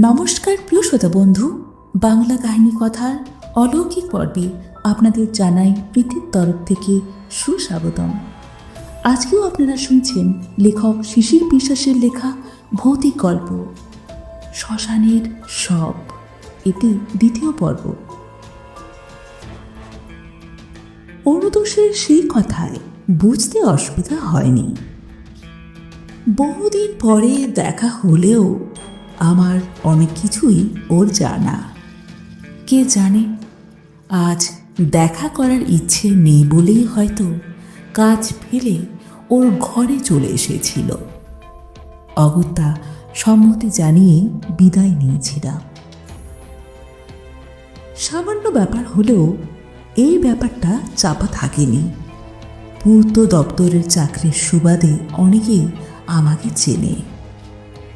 নমস্কার, প্রিয় শ্রোতা বন্ধু। বাংলা কাহিনী কথার অলৌকিক পর্বে আপনাদের জানাই প্রীতির তরফ থেকে সুস্বাগতম। আজকেও আপনারা শুনছেন লেখক শিশির বিশ্বাসের লেখা ভৌতিক গল্প, শ্মশানের সব। এটি দ্বিতীয় পর্ব। অরুদোষের সেই কথায় বুঝতে অসুবিধা হয়নি। বহুদিন পরে দেখা হলেও আমার অনেক কিছুই ওর জানা। কে জানে? আজ দেখা করার ইচ্ছে নেই বলেই হয়তো কাজ ফেলে ওর ঘরে চলে এসেছিল। অগত্যা সম্মতি জানিয়ে বিদায় নিয়েছিলাম। সামান্য ব্যাপার হলেও এই ব্যাপারটা চাপা থাকেনি। পূর্ত দপ্তরের চাকরির সুবাদে অনেকেই আমাকে চেনে।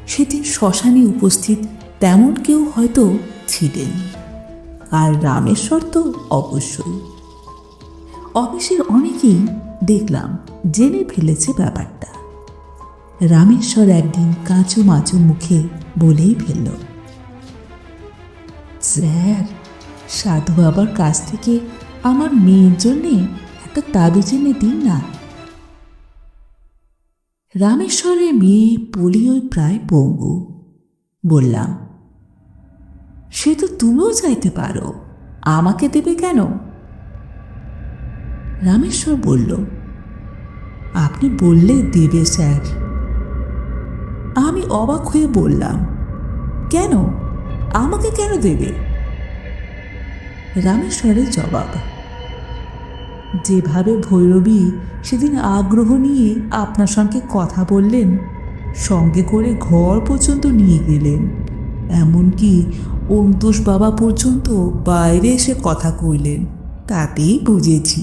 সেদিন শ্মশানে উপস্থিত তেমন কেউ হয়তো ছিলেন। আর রামেশ্বর তো অবশ্যই। অফিসের অনেকেই দেখলাম জেনে ফেলেছে ব্যাপারটা। রামেশ্বর একদিন কাঁচু মাচু মুখে বলেই ফেলল, স্যার, সাধু বাবার কাছ থেকে আমার মেয়ের জন্যে একটা তাবিজ এনে দিন না। রামেশ্বরের মেয়ে পোলিওয় প্রায় পঙ্গু। বললাম, সে তো তুমিও চাইতে পারো, আমাকে দেবে কেন? রামেশ্বর বলল, আপনি বললে দেবে, স্যার। আমি অবাক হয়ে বললাম, কেন? আমাকে কেন দেবে? রামেশ্বরের জবাব যেভাবে ভৈরবী সেদিন আগ্রহ নিয়ে আপনার সঙ্গে কথা বললেন, সঙ্গে করে ঘর পর্যন্ত নিয়ে গেলেন। এমনকি অন্তোষ বাবা পর্যন্ত বাইরে এসে কথা কইলেন, তাতেই বুঝেছি।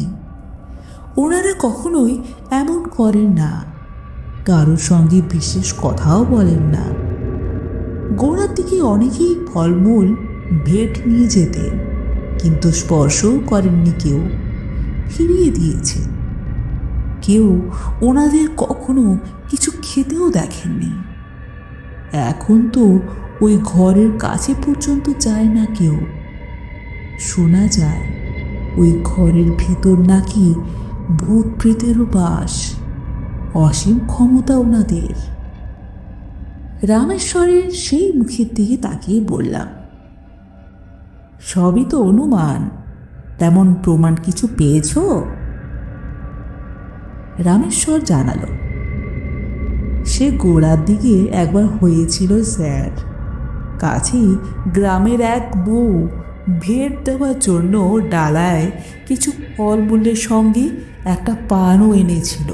ওনারা কখনোই এমন করেন না, কারোর সঙ্গে বিশেষ কথাও বলেন না। গোড়ার দিকে অনেকেই ফলমূল ভেট নিয়ে যেতেন, কিন্তু স্পর্শও করেননি কেউ। ফিরিয়ে দিয়েছে। কেউ ওনাদের কখনো কিছু খেতেও দেখেননি। এখন তো ওই ঘরের কাছে পর্যন্ত যায় না কেউ। শোনা যায়, ওই ঘরের ভেতর নাকি ভূত প্রেতেরও বাস, অসীম ক্ষমতা ওনাদের। রামেশ্বরের সেই মুখের দিকে তাকিয়ে বললাম, সবই তো অনুমান। তেমন প্রমাণ কিছু পেয়েছ? রামেশ্বর জানালো, সে গোড়ার দিকে একবার হয়েছিল স্যার। কাছেই গ্রামের এক বউ ভেট দেওয়ার জন্য ডালায় কিছু ফলমূলের সঙ্গে একটা পানও এনেছিল।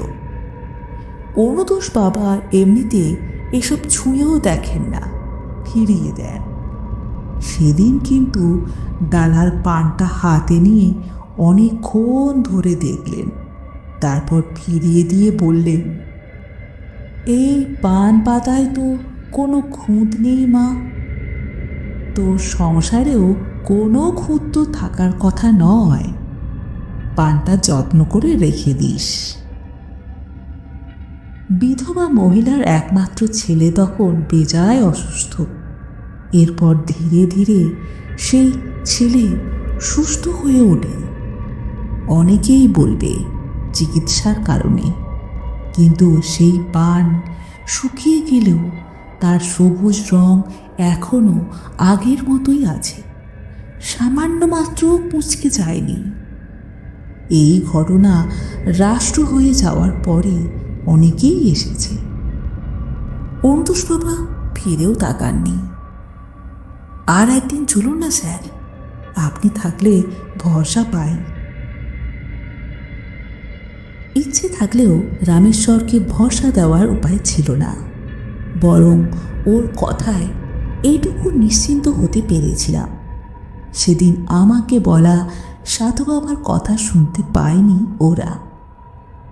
অনুদোষ বাবা এমনিতে এসব ছুঁয়েও দেখেন না, ফিরিয়ে দেন। সেদিন কিন্তু ডালার পানটা হাতে নিয়ে অনেকক্ষণ ধরে দেখলেন। তারপর ফিরিয়ে দিয়ে বললেন, এই পান পাতায় তো কোনো খুঁত নেই মা। তোর সংসারেও কোনো খুঁত তো থাকার কথা নয়। পানটা যত্ন করে রেখে দিস। বিধবা মহিলার একমাত্র ছেলে তখন বেজায় অসুস্থ। এরপর ধীরে ধীরে সেই ছেলে সুস্থ হয়ে ওঠে। অনেকেই বলবে চিকিৎসার কারণে, কিন্তু সেই পান শুকিয়ে গেলেও তার সবুজ রং এখনও আগের মতোই আছে, সামান্য মাত্র পুচকে যায়নি। এই ঘটনা রাষ্ট্র হয়ে যাওয়ার পরে অনেকেই এসেছে। অন্তুষ ফিরেও তাকাননি। আর একদিন চলুন না, স্যার। আপনি থাকলে ভরসা পাই। ইচ্ছে থাকলেও রামেশ্বরকে ভরসা দেওয়ার উপায় ছিল না। বরং ওর কথায় এইটুকু নিশ্চিন্ত হতে পেরেছিলাম। সেদিন আমাকে বলা সাধু বাবার কথা শুনতে পায়নি ওরা।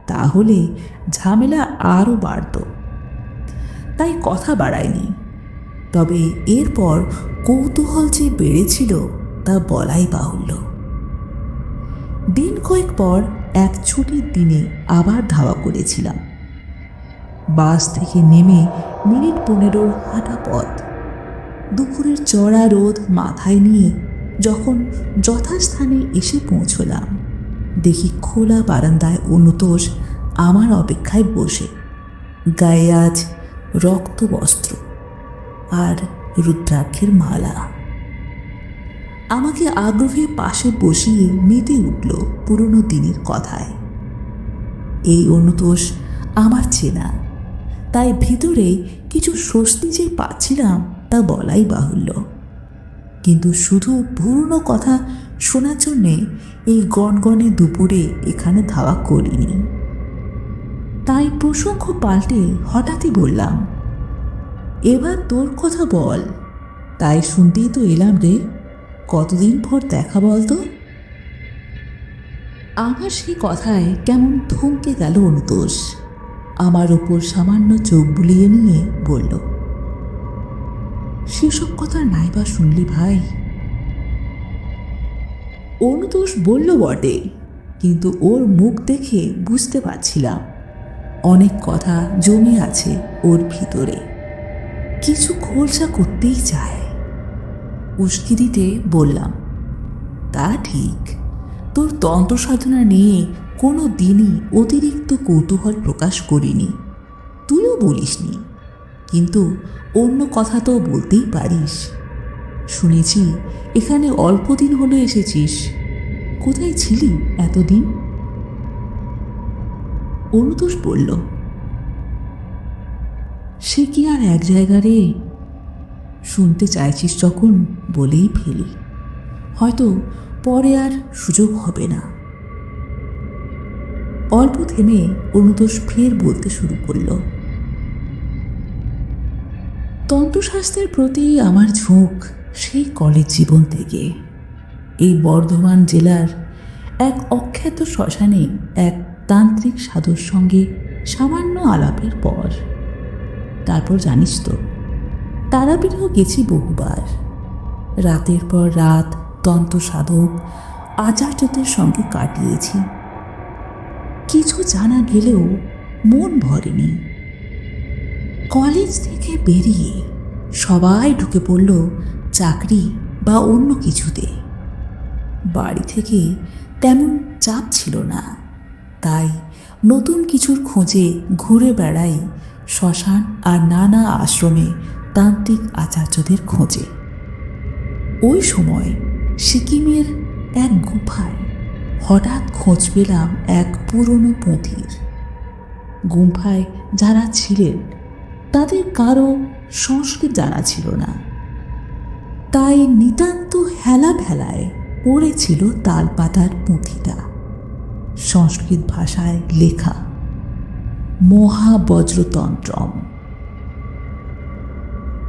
তাহলে ঝামেলা আরও বাড়ত। তাই কথা বাড়ায়নি। তবে এরপর কৌতূহল যে বেড়েছিল তা বলাই বাহুল্য। দিন কয়েক পর এক ছুটির দিনে আবার ধাওয়া করেছিলাম। বাস থেকে নেমে মিনিট পনেরোর হাঁটা পথ। দুপুরের চড়া রোদ মাথায় নিয়ে যখন যথাস্থানে এসে পৌঁছলাম, দেখি খোলা বারান্দায় অনুতোষ আমার অপেক্ষায় বসে। গায়ে আজ রক্ত বস্ত্র আর রুদ্রাক্ষের মালা। আমাকে আগ্রহে পাশে বসিয়ে মেতে উঠল পুরনো দিনের কথায়। এই অনুতোষ আমার চেনা, তাই ভিতরে কিছু স্বস্তি যে পাচ্ছিলাম তা বলাই বাহুল্য। কিন্তু শুধু পুরনো কথা শোনার জন্যে এই গনগনে দুপুরে এখানে ধাওয়া করিনি। তাই প্রসঙ্গ পাল্টে হঠাৎই বললাম এবার তোর কথা বল। তাই শুনতেই তো এলাম রে। কতদিন পর দেখা বলতো আমার সেই কথায় কেমন থমকে গেল অনুতোষ। আমার ওপর সামান্য চোখ বুলিয়ে নিয়ে বলল, সেসব কথা নাই বা শুনলি ভাই? অনুতোষ বলল, বটে। কিন্তু ওর মুখ দেখে বুঝতে পারছিলাম। অনেক কথা জমে আছে ওর ভিতরে। কিছু খোলসা করতেই চায় উস্কি দিতে বললাম, তা ঠিক। তোর তন্ত্র সাধনা নিয়ে কোনো দিনই অতিরিক্ত কৌতূহল প্রকাশ করিনি। তুইও বলিসনি। কিন্তু অন্য কথা তো বলতেই পারিস। শুনেছি এখানে অল্প দিন হলো এসেছিস। কোথায় ছিলি এতদিন? অনুতোষ বলল সে কি আর এক জায়গা রে? শুনতে চাইছিস যখন বলেই ফেলি। হয়তো পরে আর সুযোগ হবে না। অল্প থেমে অনুতোষ ফের বলতে শুরু করল তন্ত্রশাস্ত্রের প্রতি আমার ঝোঁক সেই কলেজ জীবন থেকে। এই বর্ধমান জেলার এক অখ্যাত শ্মশানে এক তান্ত্রিক সাধুর সঙ্গে সামান্য আলাপের পর তারপর জানিস তো, তারাপীঠেও গেছি বহুবার। রাতের পর রাত তন্ত্র সাধক আচার্যদের সঙ্গে কাটিয়েছি। কিছু জানা গেলেও মন ভরেনি। কলেজ থেকে বেরিয়ে সবাই ঢুকে পড়ল চাকরি বা অন্য কিছুতে। বাড়ি থেকে তেমন চাপ ছিল না, তাই নতুন কিছুর খোঁজে ঘুরে বেড়াই শ্মশান আর নানা আশ্রমে তান্ত্রিক আচার্যদের খোঁজে। ওই সময় সিকিমের এক গুফায় হঠাৎ খোঁজ পেলাম এক পুরনো পুঁথির। গুম্ফায় যারা ছিলেন, তাদের কারও সংস্কৃত জানা ছিল না। তাই নিতান্ত হেলা ভেলায় পড়েছিল তালপাতার পুঁথিটা। সংস্কৃত ভাষায় লেখা। মহাবজ্রতন্ত্রম।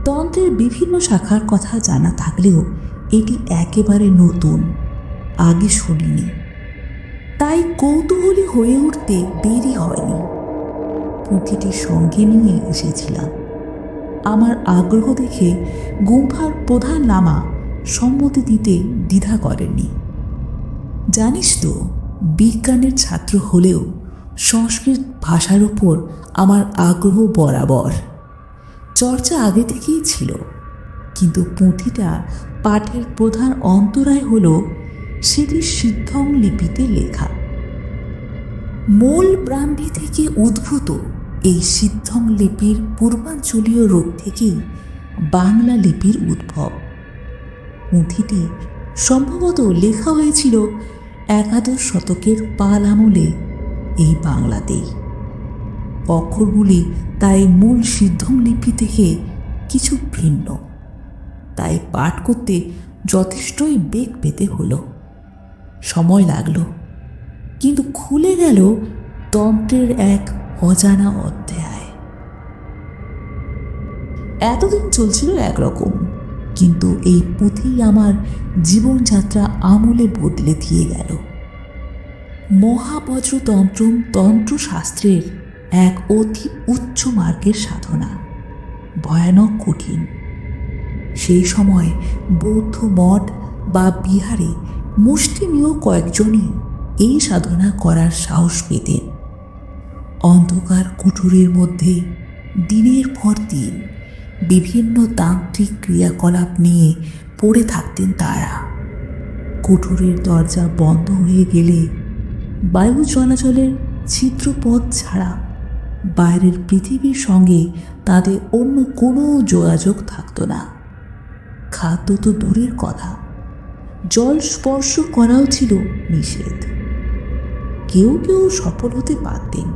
তন্ত্রের বিভিন্ন শাখার কথা জানা থাকলেও এটি একেবারে নতুন, আগে শুনিনি। তাই কৌতূহলী হয়ে উঠতে দেরি হয়নি। পুঁথিটি সঙ্গে নিয়ে এসেছিলাম। আমার আগ্রহ দেখে গুম্ফার প্রধান লামা সম্মতি দিতে দ্বিধা করেননি। জানিস তো, বিজ্ঞানের ছাত্র হলেও সংস্কৃত ভাষার উপর আমার আগ্রহ বরাবর। চর্চা আগে থেকেই ছিল, কিন্তু পুঁথিটা পাঠের প্রধান অন্তরায় হল সেটি সিদ্ধং লিপিতে লেখা। মূল ব্রাহ্মী থেকে উদ্ভূত এই সিদ্ধং লিপির পূর্বাঞ্চলীয় রূপ থেকেই বাংলা লিপির উদ্ভব। পুঁথিটি সম্ভবত লেখা হয়েছিল একাদশ শতকের পাল আমলে এই বাংলাতেই অক্ষরগুলি তাই মূল সিদ্ধম লিপি থেকে কিছু ভিন্ন। তাই পাঠ করতে যথেষ্টই বেগ পেতে হলো। সময় লাগল। কিন্তু খুলে গেল তন্ত্রের এক অজানা অধ্যায়। এতদিন চলছিল একরকম, কিন্তু এই পুঁথি আমার জীবনযাত্রা আমলে বদলে দিয়ে গেল। মহাবজ্রতন্ত্রম তন্ত্রশাস্ত্রের এক অতি উচ্চ মার্গের সাধনা। ভয়ানক কঠিন। সেই সময় বৌদ্ধ মঠ বা বিহারে মুষ্টিমেয় কয়েকজনই এই সাধনা করার সাহস পেতেন। অন্ধকার কুঠুরির মধ্যে দিনের পর দিন বিভিন্ন তান্ত্রিক ক্রিয়াকলাপ নিয়ে পড়ে থাকতেন তারা। কুঠুরের দরজা বন্ধ হয়ে গেলে বায়ু চলাচলের ছিদ্রপথ ছাড়া বাইরের পৃথিবীর সঙ্গে তাদের অন্য কোনো যোগাযোগ থাকতো না। খাদ্য তো দূরের কথা, জল স্পর্শ করাও ছিল নিষেধ। কেউ কেউ সফল হতে পারতেন।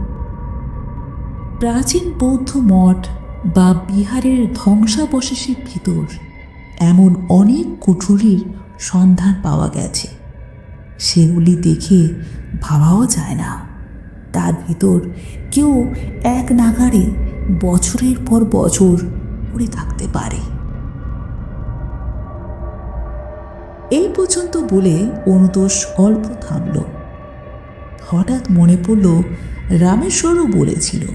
প্রাচীন বৌদ্ধ মঠ বা বিহারের ধ্বংসাবশেষের ভিতর এমন অনেক কুঠুরির সন্ধান পাওয়া গেছে। সেগুলি দেখে ভাবাও যায় না। তার ভিতর কেউ এক নাগারে বছরের পর বছর পড়ে থাকতে পারে। এই পর্যন্ত বলে অনুতোষ অল্প থামল। হঠাৎ মনে পড়ল, রামেশ্বরও বলেছিল,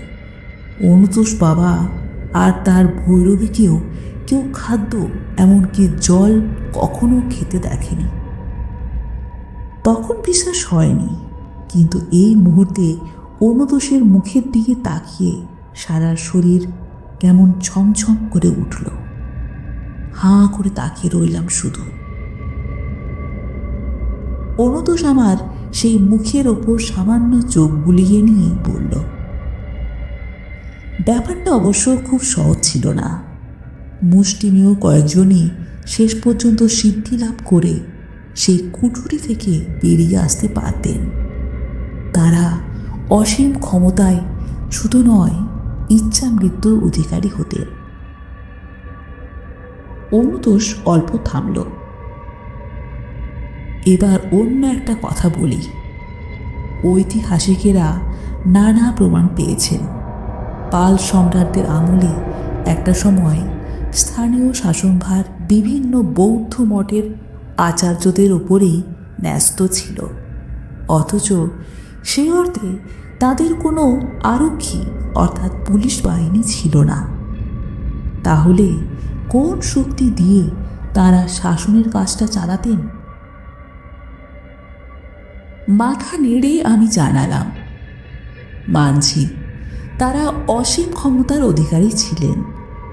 অনুতোষ বাবা, আর তার ভৈরবীকেও কেউ খাদ্য এমনকি জল কখনো খেতে দেখেনি। তখন বিশ্বাস হয়নি কিন্তু এই মুহূর্তে অনুদোষের মুখের দিকে তাকিয়ে সারা শরীর কেমন ছমছম করে উঠল। হাঁ করে তাকিয়ে রইলাম শুধু। অনুদোষ আমার সেই মুখের ওপর সামান্য চোখ বুলিয়ে নিয়ে বলল, ব্যাপারটা অবশ্য খুব সহজ ছিল না। মুষ্টিমেয় কয়েকজনই শেষ পর্যন্ত সিদ্ধি লাভ করে সেই কুঠুরি থেকে বেরিয়ে আসতে পারতেন। তারা অসীম ক্ষমতায় শুধু নয়, ইচ্ছা মৃত্যুর অধিকারী হতেন অনুতোষ অল্প থামল। এবার অন্য একটা কথা বলি। ঐতিহাসিকেরা নানা প্রমাণ পেয়েছেন। পাল সম্রাটদের আমলে একটা সময় স্থানীয় শাসনভার বিভিন্ন বৌদ্ধ মঠের আচার্যদের ওপরেই ন্যস্ত ছিল। অথচ সেই অর্থে তাদের কোনো আরক্ষী অর্থাৎ পুলিশ বাহিনী ছিল না। তাহলে কোন শক্তি দিয়ে তারা শাসনের কাজটা চালাতেন? মাথা নেড়ে আমি জানালাম। মানছি, তারা অসীম ক্ষমতার অধিকারী ছিলেন,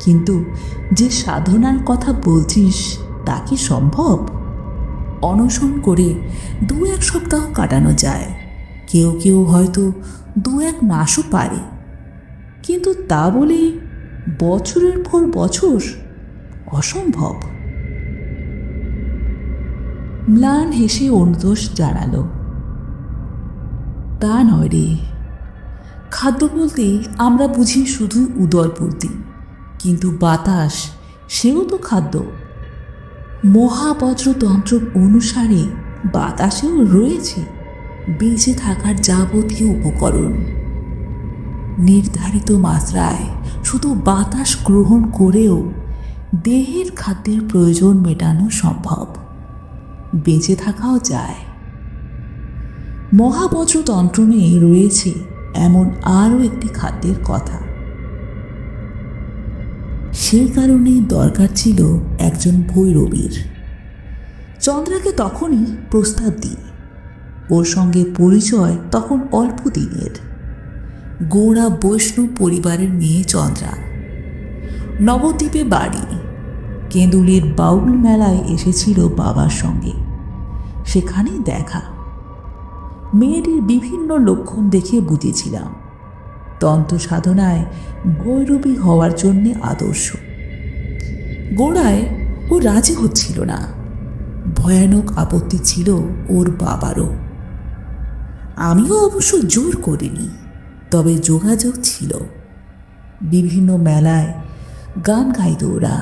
কিন্তু যে সাধনার কথা বলছিস তা কি সম্ভব? অনশন করে দু এক সপ্তাহ কাটানো যায়। কেউ কেউ হয়তো দু এক মাসও পারে। কিন্তু তা বলে বছরের পর বছর অসম্ভব। ম্লান হেসে অনুদোষ জানালো। তা নয় রে। খাদ্য বলতে আমরা বুঝি শুধু উদরপূর্তি, কিন্তু বাতাস, সেও তো খাদ্য। মহাবজ্রতন্ত্র অনুসারে বাতাসেও রয়েছে। বেঁচে থাকার যাবতীয় উপকরণ। নির্ধারিত মাত্রায় শুধু বাতাস গ্রহণ করেও দেহের খাদ্যের প্রয়োজন মেটানো সম্ভব। বেঁচে থাকাও যায়। মহাবজ্রতন্ত্রণে রয়েছে এমন আরও একটি খাদ্যের কথা। সেই কারণে দরকার ছিল একজন ভৈরবীর। চন্দ্রাকে তখনই প্রস্তাব দিই। ওর সঙ্গে পরিচয় তখন অল্প দিনের। গোড়া বৈষ্ণব পরিবারের মেয়ে চন্দ্রা। নবদ্বীপে বাড়ি। কেঁদুলির বাউল মেলায় এসেছিল বাবার সঙ্গে। সেখানেই দেখা। মেয়েটির বিভিন্ন লক্ষণ দেখে বুঝেছিলাম। তন্ত্র সাধনায় ভৈরবী হওয়ার জন্যে আদর্শ। গোড়ায় ও রাজি হচ্ছিল না। ভয়ানক আপত্তি ছিল ওর বাবারও। আমিও অবশ্য জোর করিনি, তবে যোগাযোগ ছিল। বিভিন্ন মেলায় গান গাইত ওরা।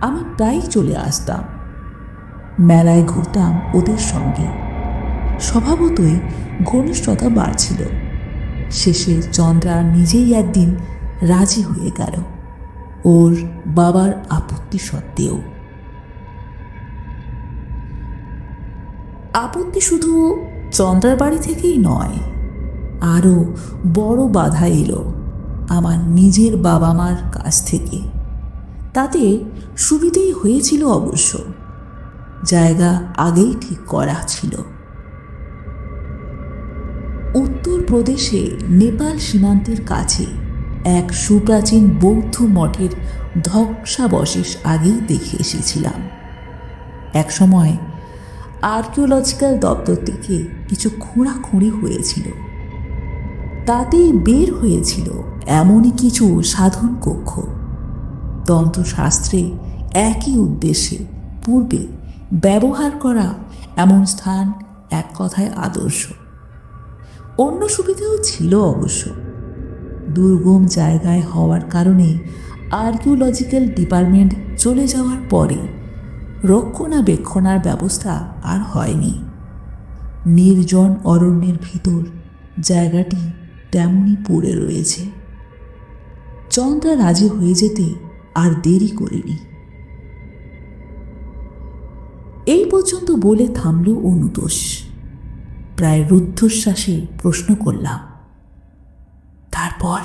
আমি প্রায়ই চলে আসতাম। মেলায় ঘুরতাম ওদের সঙ্গে। স্বভাবতই ঘনিষ্ঠতা বাড়ছিল। শেষে চন্দ্রা নিজেই একদিন রাজি হয়ে গেল, ওর বাবার আপত্তি সত্ত্বেও। আপত্তি শুধু চন্দ্রার বাড়ি থেকেই নয় আরও বড় বাধা এলো আমার নিজের বাবা মার কাছ থেকে। তাতে সুবিধেই হয়েছিল অবশ্য, জায়গা আগেই ঠিক করা ছিল। উত্তরপ্রদেশে নেপাল সীমান্তের কাছে এক সুপ্রাচীন বৌদ্ধ মঠের ধ্বংসাবশেষ আগেই দেখে এসেছিলাম। একসময় আর্কিওলজিক্যাল দপ্তর থেকে কিছু খোঁড়াখুঁড়ি হয়েছিল। তাতেই বের হয়েছিল এমনই কিছু সাধন কক্ষ। তন্ত্রশাস্ত্রে একই উদ্দেশ্যে পূর্বে ব্যবহার করা এমন স্থান এক কথায় আদর্শ। অন্য সুবিধাও ছিল অবশ্য। দুর্গম জায়গায় হওয়ার কারণে আর্কিওলজিক্যাল ডিপার্টমেন্ট চলে যাওয়ার পরে রক্ষণাবেক্ষণার ব্যবস্থা আর হয়নি। নির্জন অরণ্যের ভিতর জায়গাটি তেমনই পড়ে রয়েছে। চন্দ্রা রাজি হয়ে যেতে আর দেরি করেনি। এই পর্যন্ত বলে থামল অনুতোষ। প্রায় রুদ্ধশ্বাসে প্রশ্ন করলাম, তারপর?